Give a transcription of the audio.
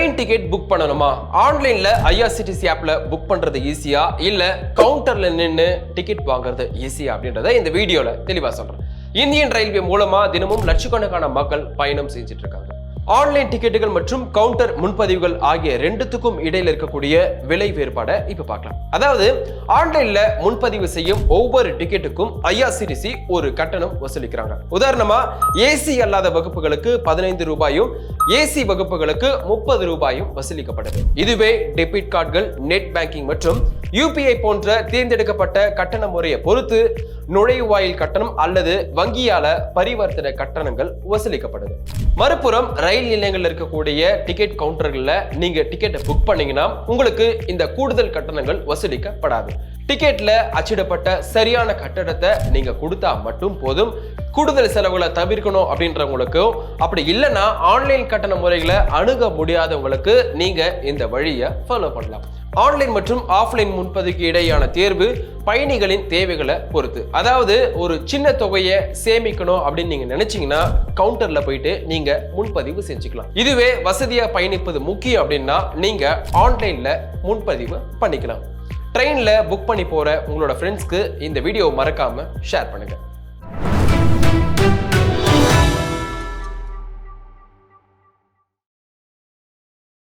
Train ticket book பண்ணணுமா? ஆன்லைன்ல IRCTC ஆப்ல புக் பண்றது ஈஸியா இல்ல கவுண்டர்ல நின்று டிக்கெட் வாங்குறது ஈஸியா அப்படின்றத இந்த வீடியோல தெளிவா சொல்றேன். இந்தியன் ரயில்வே மூலமா தினமும் லட்சக்கணக்கான மக்கள் பயணம் செஞ்சுட்டு இருக்காங்க. ஆன்லைன் டிக்கெட்டுகள் மற்றும் கவுண்டர் முன்பதிவுகள் ஆகிய ரெண்டுத்துக்கும் இடையில் இருக்கக்கூடிய விலை வேறுபாடை இப்போ பார்க்கலாம். அதாவது ஆன்லைன்ல முன்பதிவு செய்யும் ஒவ்வொரு டிக்கெட்டுக்கும் ஐஆர்சிடிசி ஒரு கட்டணம் வசூலிக்கிறாங்க. உதாரணமா ஏசி அல்லாத வகுப்புகளுக்கு பதினைந்து ரூபாயும் ஏசி வகுப்புகளுக்கு முப்பது ரூபாயும் வசூலிக்கப்படுது. இதுவே டெபிட் கார்டுகள் நெட் பேங்கிங் மற்றும் யூபிஐ போன்ற தேர்ந்தெடுக்கப்பட்ட கட்டண முறையை பொறுத்து நுழைவாயில் கட்டணம் அல்லது வங்கியால பரிவர்த்தனை கட்டணங்கள் வசூலிக்கப்படுது. மறுபுறம் ரயில் நிலையங்களில் இருக்கக்கூடிய டிக்கெட் கவுண்டர்கள்ல நீங்க டிக்கெட்டை புக் பண்ணீங்கன்னா உங்களுக்கு இந்த கூடுதல் கட்டணங்கள் வசூலிக்கப்படாது. டிக்கெட்ல அச்சிடப்பட்ட சரியான கட்டணத்தை நீங்க கொடுத்தா மட்டும் போதும். கூடுதல் செலவுகளை தவிர்க்கணும் அப்படின்றவங்களுக்கும் அப்படி இல்லைன்னா ஆன்லைன் கட்டண முறைகளை அணுக முடியாதவங்களுக்கு நீங்க இந்த வழியை ஃபாலோ பண்ணலாம். ஆன்லைன் மற்றும் ஆஃப்லைன் முன்பதிவுக்கு இடையான தேர்வு பயணிகளின் தேவைகளை பொறுத்து. அதாவது ஒரு சின்ன தொகையை சேமிக்கணும் அப்படின்னு நீங்க நினைச்சீங்கன்னா கவுண்டர்ல போயிட்டு நீங்க முன்பதிவு செஞ்சுக்கலாம். இதுவே வசதியா பயணிப்பது முக்கியம் அப்படின்னா நீங்க ஆன்லைன்ல முன்பதிவு பண்ணிக்கலாம். ட்ரெயினில் புக் பண்ணி போகிற உங்களோட ஃப்ரெண்ட்ஸ்க்கு இந்த வீடியோ மறக்காமல் ஷேர் பண்ணுங்கள் Thank you.